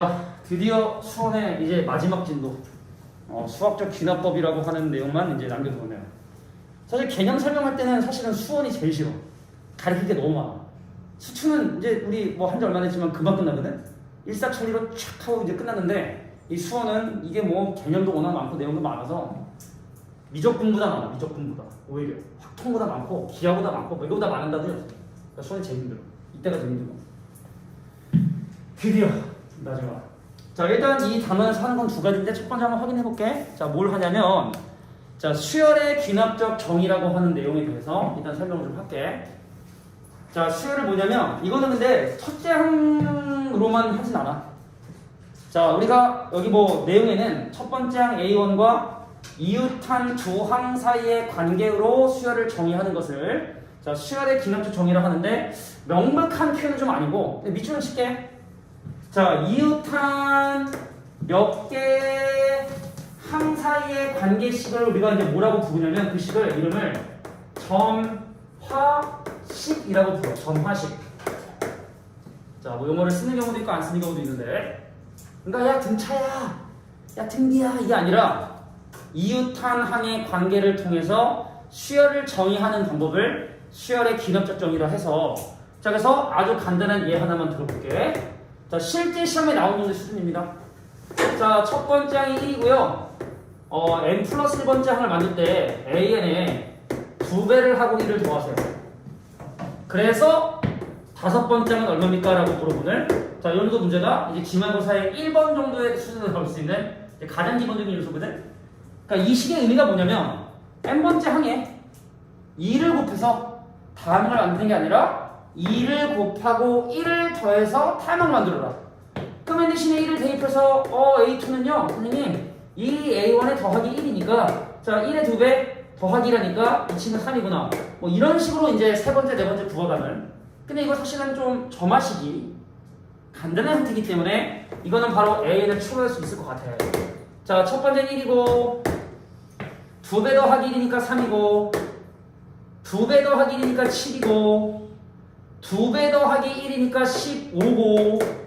아, 드디어 수원의 이제 마지막 진도 어, 수학적 귀납법이라고 하는 내용만 이제 남겨두네요. 사실 개념 설명할 때는 사실은 수원이 제일 싫어. 가르칠 게 너무 많아. 수투는 이제 우리 뭐 한 지 얼마 됐지만 금방 끝나거든. 일사천리로 촥 하고 이제 끝났는데 이 수원은 이게 뭐 개념도 워낙 많고 내용도 많아서 미적분보다 많아. 미적분보다 오히려 확통보다 많고 기하보다 많고 뭐 이거보다 많은다도 그러니까 수원이 제일 힘들어. 이때가 제일 힘들어. 드디어 마지막. 자 일단 이 단원에서 하는 건 두 가지인데 첫 번째 한번 확인해 볼게. 자뭘 하냐면 자 수열의 귀납적 정의라고 하는 내용에 대해서 일단 설명을 좀 할게. 자 수열을 뭐냐면 이거는 근데 첫째 항으로만 하진 않아. 자 우리가 여기 뭐 내용에는 첫 번째 항 A1과 이웃한 두 항 사이의 관계로 수열을 정의하는 것을 자 수열의 귀납적 정의라고 하는데 명백한 표현은 좀 아니고 밑줄을 칠게. 자, 이웃한 몇개항 사이의 관계식을 우리가 이제 뭐라고 부르냐면 그 식을 이름을 점화식이라고 불러. 점화식. 자, 뭐 용어를 쓰는 경우도 있고 안 쓰는 경우도 있는데. 그러니까 야 등차야, 야 등기야 이게 아니라 이웃한 항의 관계를 통해서 수열을 정의하는 방법을 수열의 기납적 정의라 해서 자 그래서 아주 간단한 예 하나만 들어볼게. 자, 실제 시험에 정도 수준입니다. 자, 첫 번째 항이 1이고요. 어, n 플러스 1번째 항을 만들 때 an에 두 배를 하고 1을 더하세요. 그래서 다섯 번째 항은 얼마입니까? 라고 물어보는 자, 이 정도 문제가 이제 기말고사의 1번 정도의 수준을 나올 수 있는 가장 기본적인 요소거든. 그러니까 이 식의 의미가 뭐냐면 n번째 항에 2를 곱해서 다항을 만드는 게 아니라 2를 곱하고 1을 더해서 타임을 만들어라. 그러면 대신에 1을 대입해서 어 A2는요 선생님 2A1에 더하기 1이니까 자 1의 2배 더하기 1하니까 이 친구 3이구나. 뭐 이런 식으로 이제 세 번째 네 번째 구워가는. 근데 이거 사실은 좀 점화식이 간단한 힌트이기 때문에 이거는 바로 A를 추가할 수 있을 것 같아요. 자 첫 번째는 1이고 두 배 더하기 1이니까 3이고 두 배 더하기 1이니까 7이고 두배 더하기 1이니까 15고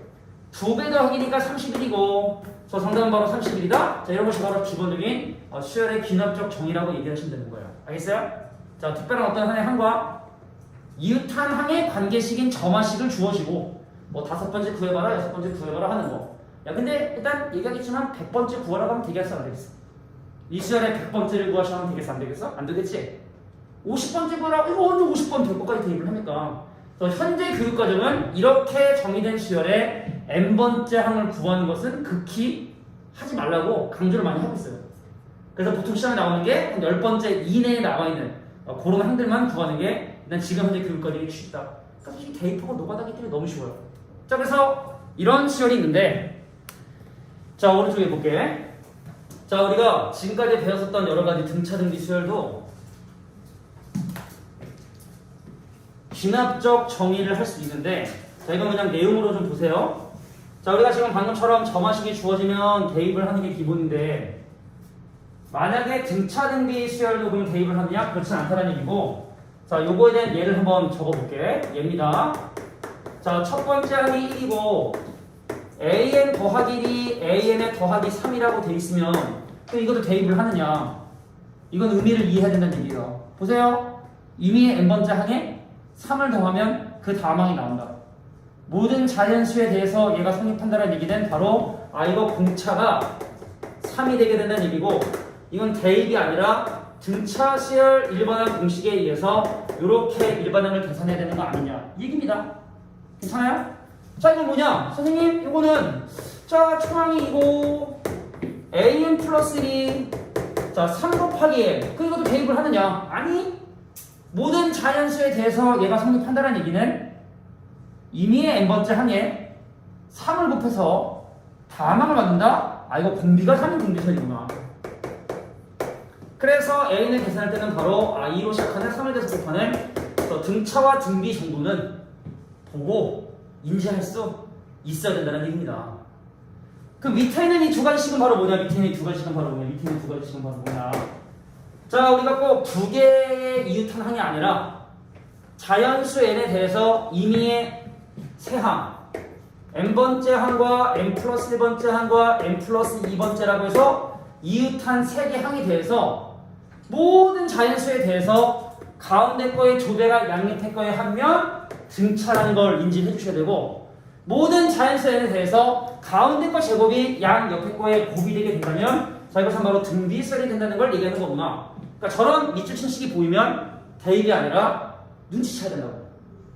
두배 더하기니까 31이고 저 정답은 바로 31이다. 자 이런 것이 바로 기본적인 어, 수열의 기납적 정의라고 얘기하시면 되는 거예요. 알겠어요? 자 특별한 어떤 하나의 항과 이웃한 항의 관계식인 점화식을 주어지고 뭐 다섯 번째 구해봐라 여섯 번째 구해봐라 하는 거. 야 근데 일단 얘기하겠지만 100번째 구하라고 하면 되겠어 안 되겠어? 이 수열의 100번째를 구하시면 되겠어 안 되겠어? 안 되겠지? 50번째 구하라 이거 언제 50번 될 것까지 대입을 합니까? 그래서 현재 교육과정은 이렇게 정의된 수열의 n번째 항을 구하는 것은 극히 하지 말라고 강조를 많이 하고 있어요. 그래서 보통 시험에 나오는 게 한 10번째 이내에 나와 있는 어, 그런 항들만 구하는 게 일단 지금 현재 교육과정이 쉽다. 그러니까 솔직히 대입하고 노가다기 때문에 너무 쉬워요. 자, 그래서 이런 수열이 있는데 자, 오른쪽에 볼게. 자, 우리가 지금까지 배웠었던 여러 가지 등차 등비 수열도 진압적 정의를 할 수 있는데 자 이건 그냥 내용으로 좀 보세요. 자 우리가 지금 방금처럼 점화식이 주어지면 대입을 하는 게 기본인데 만약에 등차 등비 수열도 그럼 대입을 하느냐 그렇지 않다는 얘기고 자 요거에 대한 예를 한번 적어볼게 예입니다. 자 첫 번째 항이 1이고 an 더하기 1이 an에 더하기 3이라고 돼 있으면 그럼 이것도 대입을 하느냐 이건 의미를 이해해야 된다는 얘기예요. 보세요. 이미 n번째 항에 3을 더하면 그 다음 항이 나온다. 모든 자연수에 대해서 얘가 성립한다는 얘기는 바로 아 이거 공차가 3이 되게 된다는 얘기고 이건 대입이 아니라 등차 수열 일반항 공식에 의해서 이렇게 일반항을 계산해야 되는 거 아니냐 이 얘기입니다. 괜찮아요? 자 이거 뭐냐 선생님 이거는 자 초항이 이고 an 플러스 1이 자3 곱하기 n 그 이것도 대입을 하느냐 아니 모든 자연수에 대해서 얘가 성립한다는 얘기는 이미의 n번째 항에 3을 곱해서 다항을 만든다? 아 이거 분비가 3인 분비설이구나. 그래서 a를 계산할 때는 바로 아 2로 시작하는 3을 대서 곱하는 등차와 등비 정도는 보고 인지할 수 있어야 된다는 얘기입니다. 그 밑에 있는 이 두 가지씩은 바로 뭐냐? 밑에 있는 이 두 가지씩은 바로 뭐냐? 밑에 있는 두 가지씩은 바로 뭐냐 자, 우리가 꼭 두 개의 이웃한 항이 아니라 자연수 n에 대해서 임의의 세 항, n번째 항과 n 플러스 1번째 항과 n 플러스 2번째라고 해서 이웃한 세개 항에 대해서 모든 자연수에 대해서 가운데 거의 두 배가 양옆에 거에 하면 등차라는 걸 인지해 주셔야 되고 모든 자연수에 대해서 가운데 거 제곱이 양 옆에 거에 곱이 되게 된다면 자 이것은 바로 등비설이 된다는 걸 얘기하는 거구나 그러니까 저런 밑줄 친 식이 보이면 대입이 아니라 눈치채야 된다고.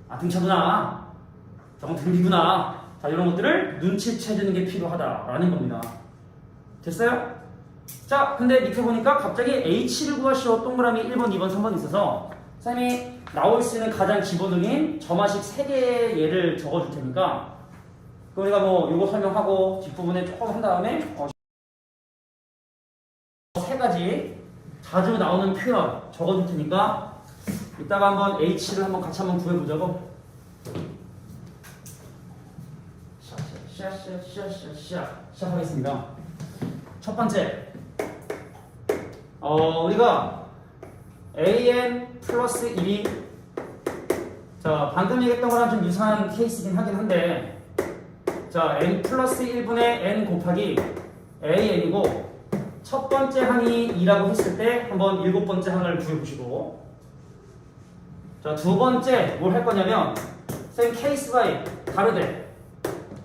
아 등차구나. 저건 등비구나. 자 이런 것들을 눈치채주는 게 필요하다라는 겁니다. 됐어요? 자 근데 밑에 보니까 갑자기 H를 구하시오 동그라미 1번 2번 3번 있어서 선생님이 나올 수 있는 가장 기본적인 점화식 3개의 예를 적어줄 테니까 그 우리가 뭐 요거 설명하고 뒷부분에 조금 한 다음에 어, 세 가지 자주 나오는 표현 적어줄 테니까 이따가 한번 H를 한번 같이 한번 구해보자고. 샤샤샤샤샤 시작하겠습니다. 첫 번째. 어 우리가 an 플러스 1이 자 방금 얘기했던 거랑 좀 유사한 케이스긴 하긴 한데 자 n 플러스 1분의 n 곱하기 an이고 첫 번째 항이 2라고 했을 때 한번 일곱 번째 항을 구해보시고. 자 두 번째 뭘 할 거냐면 쌤 케이스 바이 다르대.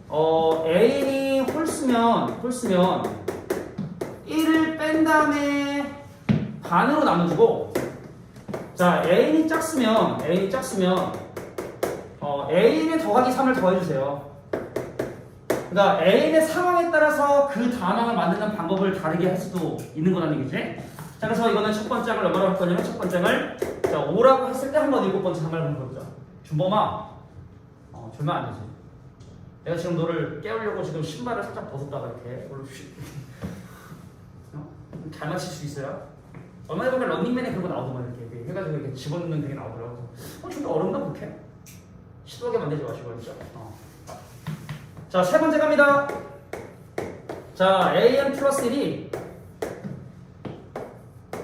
어 A이 홀수면 홀수면 1을 뺀 다음에 반으로 나눠주고. 자 A이 짝수면 A이 짝수면 어 A의 더하기 3을 더해주세요 그러니까 A의 상황에 따라서 그 단항을 만드는 방법을 다르게 할 수도 있는 거라는 얘기지 자 그래서 이거는 첫 번째 항을 얼마로 할 거냐면 첫 번째 항을 자 5라고 했을 때 한 번 일곱 번째 항을 한번 해보자 준범아 어 주면 안 되지 내가 지금 너를 깨우려고 지금 신발을 살짝 벗었다가 이렇게 오늘 휙 어? 잘 맞힐 수 있어요? 얼마 전에 런닝맨에 그런 거 나오더만 이렇게, 해가지고 이렇게 집어넣는 그게 나오더라고 어좀더 어렵나 그렇게? 시도하게 만들지 마시고 진짜 어. 자 세 번째 갑니다. 자 an 플러스 1이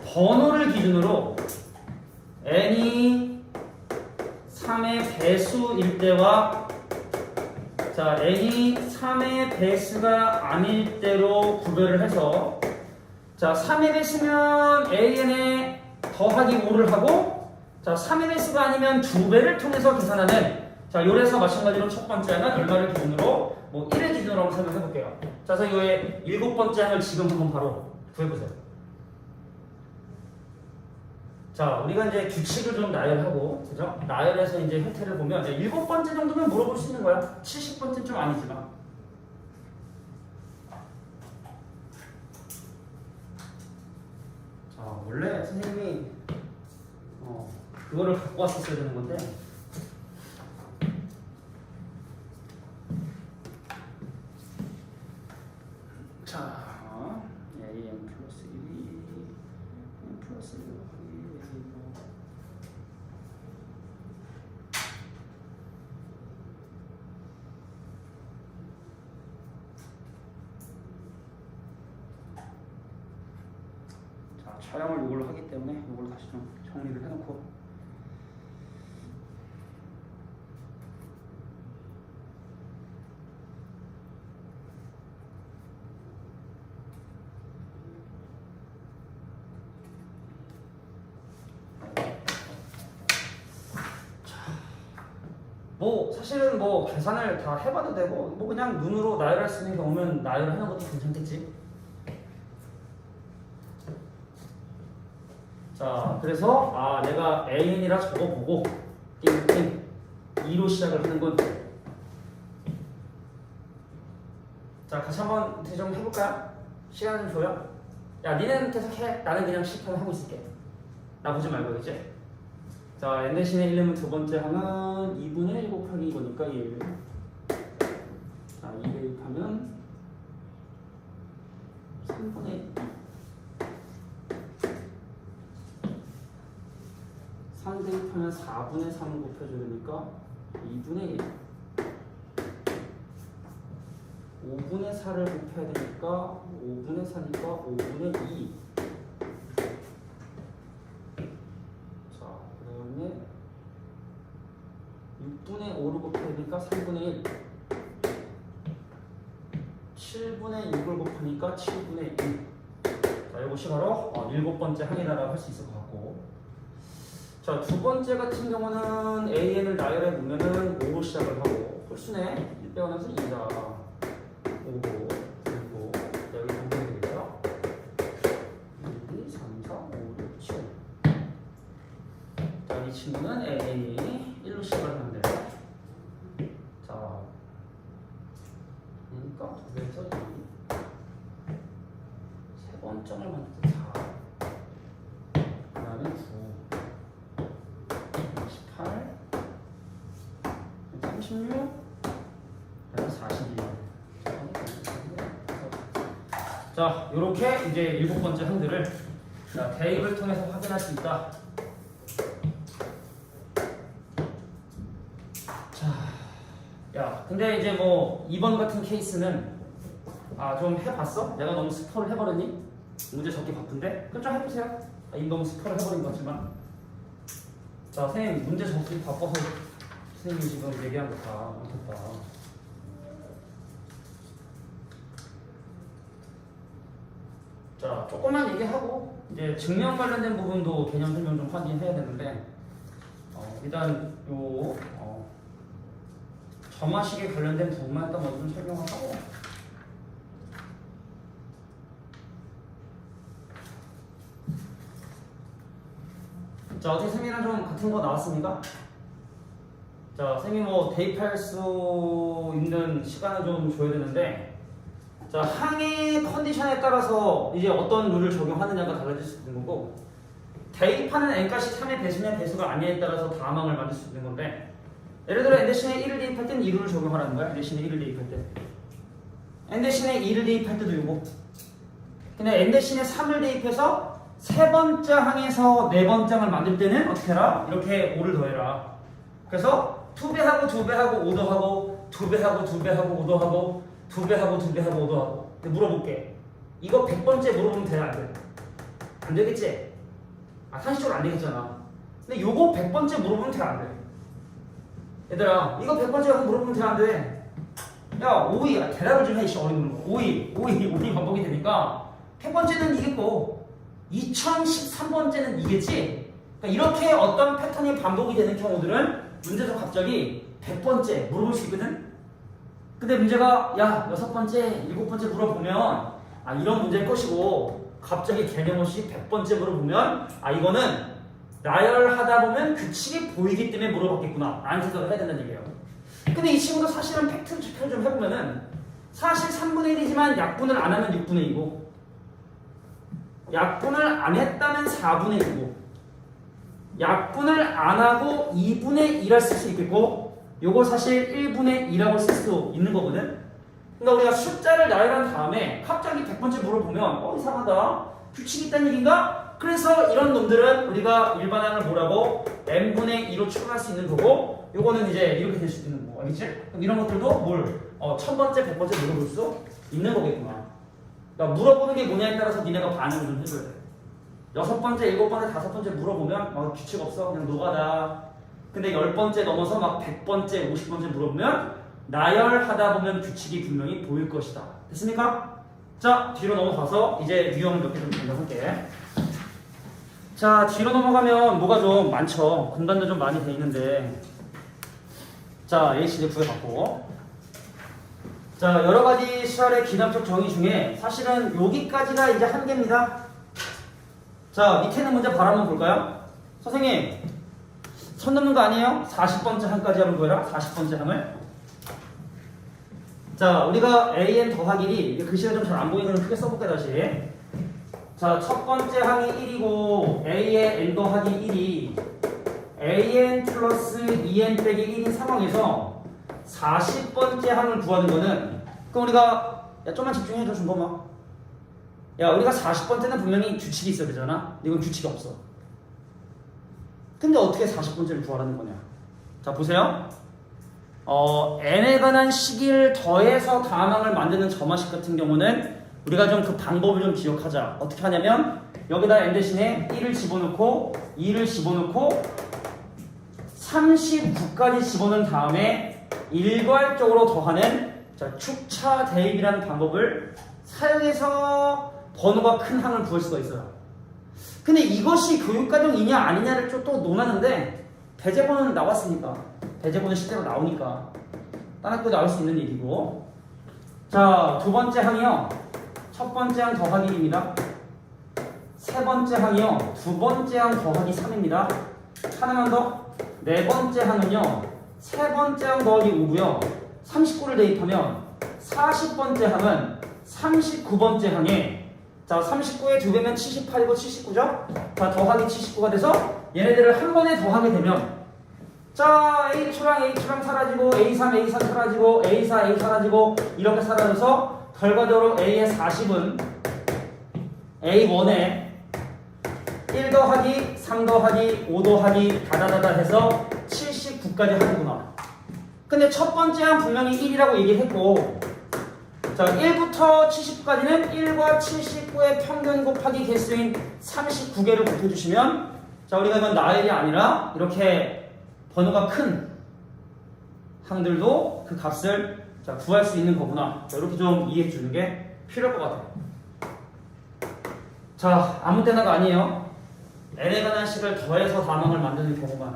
번호를 기준으로 n이 3의 배수일 때와 자, n이 3의 배수가 아닐 때로 구별을 해서 자, 3의 배수면 an에 더하기 5를 하고 자, 3의 배수가 아니면 두 배를 통해서 계산하는 자, 요래서 마찬가지로 첫 번째는 얼마를 기준으로 뭐 1을 기준으로 한번 설명해 볼게요. 자, 그래서 이거의 일곱 번째 항을 지금 한번 바로 구해 보세요. 자, 우리가 이제 규칙을 좀 나열하고, 그죠? 나열해서 이제 형태를 보면, 이제 일곱 번째 정도면 물어볼 수 있는 거야. 70번째는 좀 아니지만. 자, 원래 선생님이, 어, 그거를 갖고 왔었어야 되는 건데, 자, am 플러스 1이, m 플러스 1 곱하기 a이고, 자, 촬영을 이걸로 하기 때문에 이걸로 다시 좀 정리를 해놓고 뭐 사실은 뭐 계산을 다 해봐도 되고 뭐 그냥 눈으로 나열할 수 있는 경우면 나열하는 것도 괜찮겠지. 자 그래서 아 내가 AN이라 적어보고 띵띵 2로 시작을 하는군. 자 같이 한번 좀 해볼까요? 시간 좀 줘요. 야 니네는 계속 해. 나는 그냥 실패를 하고 있을게. 나 보지 말고 그치? 자, n 대신에 1면 두 번째 항은 2분의 1 곱하기 이거니까 1. 자, 2 대입하면 3분의 2. 3 대입하면 4분의 3 곱해주니까 2분의 1. 5분의 4를 곱해야 되니까 5분의 4니까 5분의 2. 자, 그 다음에 6분의 5를 곱해야 되니까 3분의 1. 7분의 6을 곱하니까 7분의 1. 자, 이것이 바로 어, 일곱 번째 항이다라고 할 수 있을 것 같고. 자, 두 번째 같은 경우는 AN을 나열해 보면은 5로 시작을 하고 홀수네 1빼어나서 2다. 5고 그리고 여기 되고요. 1, 2, 3, 4, 5, 6, 7. 자, 이 친구는 AN이 1로 시작을 하는데 자, 그러니까 두 배에서 2. 세 번점을 만들 때 4. 그 다음에 9. 18. 36. 그래서 42. 자, 이렇게 이제 일곱 번째 항들을 자, 대입을 통해서 확인할 수 있다. 자, 야, 근데 이제 뭐 이번 같은 케이스는 아 좀 해봤어? 내가 너무 스포를 해버렸니? 문제 적기 바쁜데? 그럼 좀 해보세요. 아, 이 너무 스포를 해버린 거지만. 자, 선생님 문제 적기 바빠서 선생님이 지금 얘기한 거다 못했다. 자, 조금만 얘기하고 이제 증명 관련된 부분도 개념 설명 좀 확인해야 되는데 어, 일단 요 어, 점화식에 관련된 부분만 일단 먼저 좀 설명을 하고 자 어떻게 쌤이랑 좀 같은 거 나왔습니까? 자 쌤이 뭐 대입할 수 있는 시간을 좀 줘야 되는데 자 항의 컨디션에 따라서 이제 어떤 룰을 적용하느냐가 달라질 수 있는 거고 대입하는 n값이 3의 배수냐 배수가 아니냐에 따라서 다항을 만들 수 있는 건데 예를 들어 n 대신에 1을 대입할 때는 이 룰을 적용하라는 거야 n 대신에 1을 대입할 때. N 대신에 2를 대입할 때도 이거. 근데 n 대신에 3을 대입해서 세 번째 항에서 네 번째 항을 만들 때는 어떻게 해라? 이렇게 5를 더해라. 그래서 2배하고 2배하고 5도 하고 2배하고 2배하고 5도 하고 2배하고 2배하고 5도 하고 근데 물어볼게 이거 100번째 물어보면 돼? 안 돼? 안 되겠지? 아 상식적으로 안 되겠잖아 근데 요거 100번째 물어보면 돼? 안 돼? 얘들아 이거 100번째 한번 물어보면 돼? 안 돼? 야 5위 아, 대답을 좀해 이씨 어린 거 5위 5위 5위 반복이 되니까 100번째는 이겠고 2013번째는 이겠지? 그러니까 이렇게 어떤 패턴이 반복이 되는 경우들은 문제에서 갑자기 100번째 물어볼 수 있거든? 근데 문제가 야 여섯 번째, 일곱 번째 물어보면 아 이런 문제일 것이고 갑자기 개념 없이 100번째 물어보면 아 이거는 나열하다 보면 규칙이 보이기 때문에 물어봤겠구나. 라는 생각을 해야 된다는 얘기예요. 근데 이 친구도 사실은 팩트 체크를 좀 해보면은 사실 3분의 1이지만 약분을 안 하면 6분의 2고 약분을 안 했다면 4분의 1이고 약분을 안 하고 2분의 1을 쓸수 있겠고 요거 사실 1분의 2라고 쓸 수 있는 거거든? 그러니까 우리가 숫자를 나열한 다음에 갑자기 100번째 물어보면 어 이상하다. 규칙이 있다는 얘기인가? 그래서 이런 놈들은 우리가 일반항을 뭐라고 n분의 2로 추가할 수 있는 거고 요거는 이제 이렇게 될 수 있는 거 알겠지? 그럼 이런 것들도 뭘? 어, 천 번째, 백 번째 물어볼 수 있는 거겠구나. 그러니까 물어보는 게 뭐냐에 따라서 니네가 반응을 좀 해줘야 돼. 여섯 번째, 일곱 번째, 다섯 번째 물어보면 어, 규칙 없어. 그냥 노가다 근데 열 번째 넘어서 막백 번째, 오십 번째 물어보면 나열하다 보면 규칙이 분명히 보일 것이다. 됐습니까? 자 뒤로 넘어가서 이제 유형 몇 개좀 정리할게. 자 뒤로 넘어가면 뭐가 좀 많죠? 공간도 좀 많이 돼 있는데. 자 ACD 구해봤고. 자 여러 가지 시알의 기납적 정의 중에 사실은 여기까지가 이제 한계입니다. 자 밑에 있는 문제 바로 한번 볼까요? 선생님 선 넘는 거 아니에요? 40번째 항까지 한번 보여라 40번째 항을? 자 우리가 AN 더하기 1이 이게 글씨가 좀 잘 안 보이면 크게 써볼게요 다시. 자 첫 번째 항이 1이고 A의 N 더하기 1이 AN 플러스 2N 빼기 1인 상황에서 40번째 항을 구하는 거는 그럼 우리가 야 좀만 집중해줘 준범아. 야 우리가 40번째는 분명히 규칙이 있어야 되잖아. 이건 규칙이 없어 근데 어떻게 40번째를 구하라는 거냐? 자 보세요. 어, n에 관한 식을 더해서 다항을 만드는 점화식 같은 경우는 우리가 좀 그 방법을 좀 기억하자. 어떻게 하냐면 여기다 n 대신에 1을 집어넣고 2를 집어넣고 39까지 집어넣은 다음에 일괄적으로 더하는 자, 축차 대입이라는 방법을 사용해서 번호가 큰 항을 구할 수가 있어요. 근데 이것이 교육과정이냐 아니냐를 좀또 논하는데 배제번호는 나왔으니까 배제번호 실제로 나오니까 딴 학교 나올 수 있는 얘기고. 자 두 번째 항이요. 첫 번째 항 더하기 1입니다. 세 번째 항이요. 두 번째 항 더하기 3입니다. 하나만 더. 네 번째 항은요. 세 번째 항 더하기 5고요. 39를 대입하면 40번째 항은 39번째 항에 자 39에 두 배면 78이고 79죠? 자 더하기 79가 돼서 얘네들을 한 번에 더하게 되면 자 H2랑 H2랑 사라지고 A3, A4 사라지고 A4, A 사라지고 이렇게 사라져서 결과적으로 A의 40은 A1에 1 더하기 3 더하기 5 더하기 다다다다 해서 79까지 하는구나 근데 첫 번째 한 분명히 1이라고 얘기했고 자 1부터 79까지는 1과 79의 평균 곱하기 개수인 39개를 곱해주시면 자 우리가 이건 나열이 아니라 이렇게 번호가 큰 항들도 그 값을 자, 구할 수 있는 거구나. 자, 이렇게 좀 이해해 주는 게 필요할 것 같아요. 자 아무 때나가 아니에요. N에 관한 식을 더해서 단항을 만드는 경우만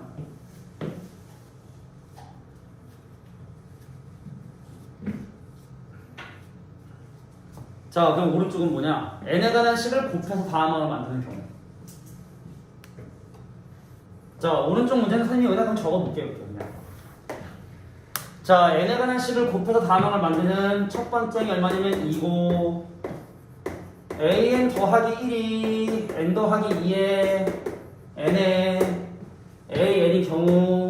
자 그럼 오른쪽은 뭐냐? n에 관한 식을 곱해서 다항을 만드는 경우. 자 오른쪽 문제는 선생님이 여기다 적어볼게요 이렇게 그냥 자 n에 관한 식을 곱해서 다항을 만드는 첫 번째 게 얼마냐면 2고. an 더하기 1이 n 더하기 2에 n에 an이 경우.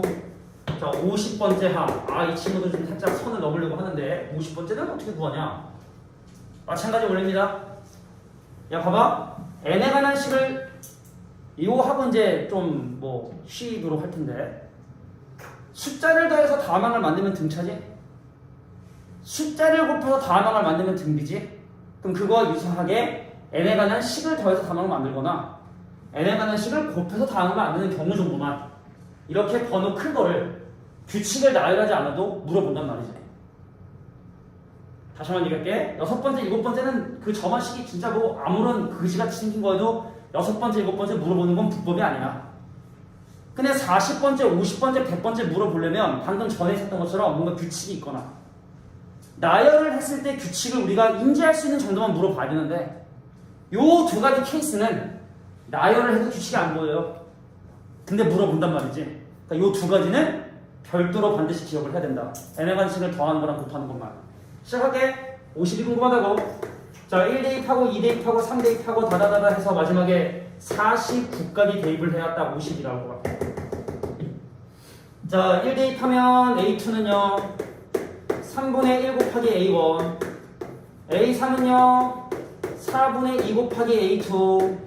자 50번째 항아이 친구도 좀 살짝 선을 넘으려고 하는데 50번째는 어떻게 구하냐 마찬가지 원리입니다. 야 봐봐. N에 관한 식을 이거 하고 이제 좀 뭐 쉬도록 할 텐데. 숫자를 더해서 다항을 만들면 등차지? 숫자를 곱해서 다항을 만들면 등비지? 그럼 그거와 유사하게 n에 관한 식을 더해서 다항을 만들거나 n에 관한 식을 곱해서 다항을 만드는 경우 정도만 이렇게 번호 큰 거를 규칙을 나열하지 않아도 물어본단 말이지 다시 한번 얘기할게 여섯 번째 일곱 번째는 그 저만 식이 진짜 뭐 아무런 그지같이 생긴 거에도 여섯 번째 일곱 번째 물어보는 건 불법이 아니야 근데 40번째, 50번째, 100번째 물어보려면 방금 전에 했던 것처럼 뭔가 규칙이 있거나 나열을 했을 때 규칙을 우리가 인지할 수 있는 정도만 물어봐야 되는데 요 두 가지 케이스는 나열을 해도 규칙이 안 보여요. 근데 물어본단 말이지. 그러니까 요 두 가지는 별도로 반드시 기억을 해야 된다. n의 관식을 더하는 거랑 곱하는 것만. 시작하게 50이 궁금하다고. 자, 1 대입하고 2 대입하고 3 대입하고 다다다다 해서 마지막에 49까지 대입을 딱 50이 나올 것 같아. 자, 1 대입하면 A2는요. 3분의 1 곱하기 A1. A3은요. 4분의 2 곱하기 A2.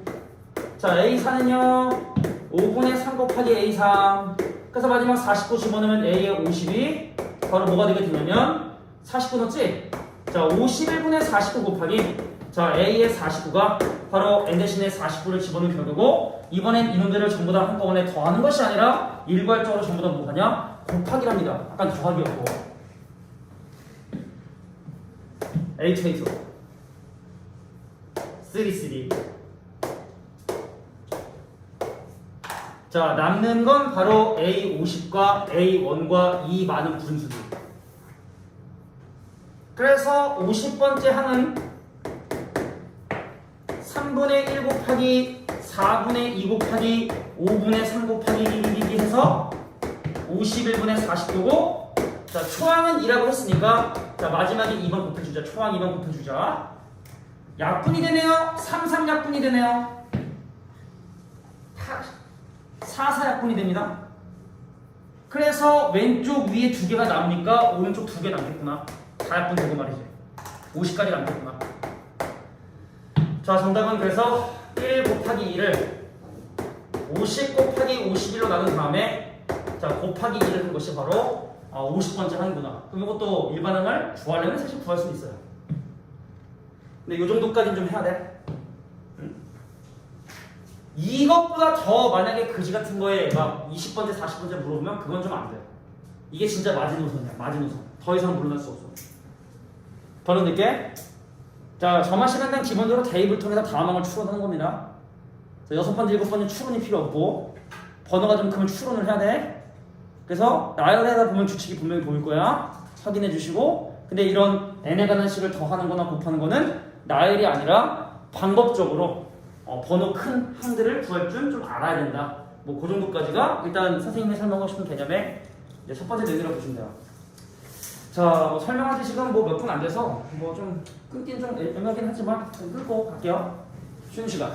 자, A4는요. 5분의 3 곱하기 A3. 그래서 마지막 49 집어넣으면 A의 50이 바로 뭐가 되게 되냐면 49 넣었지? 자, 51분의 49 곱하기 자, A의 49가 바로 N 대신에 49를 집어넣은 결과고 이번엔 이놈들을 전부 다 한꺼번에 더하는 것이 아니라 일괄적으로 전부 다 뭐하냐? 곱하기랍니다. 아까 더하기였고 H2 3 3 자, 남는 건 바로 A50과 A1과 이 많은 분수들. 그래서 50번째 항은 3분의 1 곱하기 4분의 2 곱하기 5분의 3 곱하기 1 해서 51분의 40도고 자 초항은 2라고 했으니까 자 마지막에 2번 곱해주자. 초항 2번 곱해주자. 약분이 되네요? 3, 3 약분이 되네요? 4, 4 약분이 됩니다. 그래서 왼쪽 위에 두 개가 남으니까 오른쪽 두 개 남겠구나 다 약분 되고 말이지. 50까지 남겠구나. 자 정답은 그래서 1 곱하기 2를 50 곱하기 51로 나눈 다음에 자 곱하기 2를 한 것이 바로 아, 50번째 하는구나 그럼 이것도 일반항을 구하려면 사실 구할 수 있어요. 근데 이 정도까지는 좀 해야 돼. 응? 이것보다 더 만약에 그지 같은 거에 막 20번째 40번째 물어보면 그건 좀 안 돼. 이게 진짜 마지노선이야 마지노선. 더 이상 물러날 수 없어 번호 넣게. 자, 점화 시간당 기본적으로 대입을 통해서 다음항을 추론하는 겁니다. 자, 여섯 번째, 일곱 번째 추론이 필요 없고 번호가 좀 크면 추론을 해야 돼. 그래서 나열에다 보면 규칙이 분명히 보일 거야. 확인해 주시고. 근데 이런 n에 관한 식을 더하는 거나 곱하는 거는 나열이 아니라 방법적으로 어, 번호 큰 항들을 구할 줄 좀 알아야 된다. 뭐 그 정도까지가 일단 선생님이 설명하고 싶은 개념의 이제 첫 번째 내용이라고 보시면 돼요. 자, 뭐지 지금 뭐몇 분 안 돼서 뭐 좀 끊긴 좀 애매하긴 하지만 좀 끊고 갈게요. 쉬는 시간.